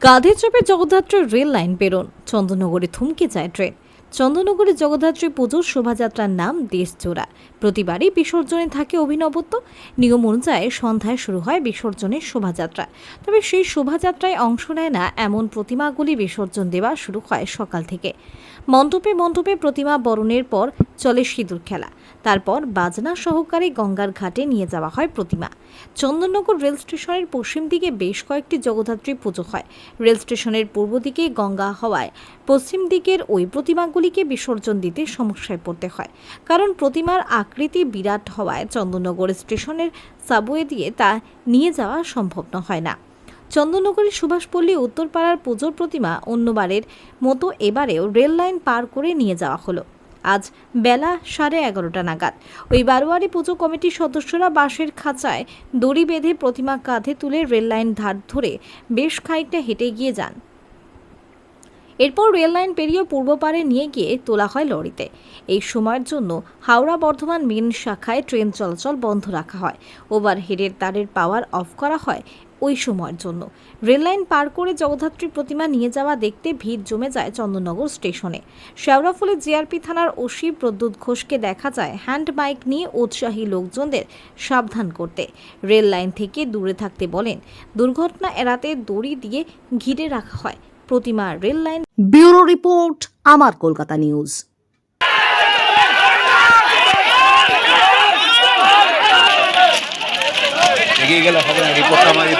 কাঁধে চেপে জগদ্ধাত্র rail line বেরোন চন্দননগরে থমকে যায় ট্রেন। চন্দননগরে জগদ্ধাত্রী পুজোর শোভাযাত্রার নাম দেশজোড়া। প্রতিবারই বিসর্জনে থাকে অভিনবত্ব। নিয়ম অনুযায়ী সন্ধ্যায় শুরু হয় বিসর্জনের শোভাযাত্রা। তবে সেই শোভাযাত্রায় অংশ নেয় না এমন প্রতিমাগুলি বিসর্জন দেওয়া শুরু হয় সকাল থেকে। মণ্ডপে মণ্ডপে প্রতিমা বরণের পর চলে সিঁদুর খেলা। তারপর বাজনা সহকারে গঙ্গার ঘাটে নিয়ে যাওয়া হয় প্রতিমা। চন্দননগর রেল স্টেশনের পশ্চিম দিকে বেশ কয়েকটি জগদ্ধাত্রী পুজো হয়। রেল স্টেশনের পূর্ব দিকে গঙ্গা হওয়ায় পশ্চিম দিকের ওই প্রতিমাগুলিকে বিসর্জন দিতে সমস্যায় পড়তে হয়। কারণ প্রতিমার আকৃতি বিরাট হওয়ায় চন্দননগর স্টেশনের সাবওয়ে দিয়ে তা নিয়ে যাওয়া সম্ভব হয় না। চন্দননগরের সুভাষপল্লী উত্তরপাড়ার পুজোর প্রতিমা অন্যবারের মতো এবারেও রেল লাইন পার করে নিয়ে যাওয়া হলো। আজ বেলা সাড়ে এগারোটা নাগাদ। ওই বারোয়ারি পুজো কমিটির সদস্যরা বাঁশের খাঁচায় দড়ি বেঁধে প্রতিমা কাঁধে তুলে রেল লাইন ধার ধরে বেশ খানিকটা হেঁটে গিয়ে যান। এরপর রেল লাইন পেরিয়ে পূর্ব পারে নিয়ে গিয়ে তোলা হয় লরিতে। এই সময়ের জন্য হাওড়া বর্ধমান মেন শাখায় ট্রেন চলাচল বন্ধ রাখা হয়। ওভারহেডের তারের পাওয়ার অফ করা হয় ওই সময়ের জন্য। রেললাইন পার করে জগদ্ধাত্রী প্রতিমা নিয়ে যাওয়া দেখতে ভিড় জমে যায় চন্দননগর স্টেশনে। শেওড়াফুলি জিআরপি থানার ওসি প্রদ্যুৎ ঘোষকে দেখা যায় হ্যান্ড মাইক নিয়ে উৎসাহী লোকজনদের সাবধান করতে। রেল লাইন থেকে দূরে থাকতে বলেন, দুর্ঘটনা এড়াতে দড়ি দিয়ে ঘিরে রাখা হয়। প্রতিমা রেল লাইন। ব্যুরো রিপোর্ট আমার কলকাতা নিউজ। এগিয়ে গেলে হবে না রিপোর্টটা আমারই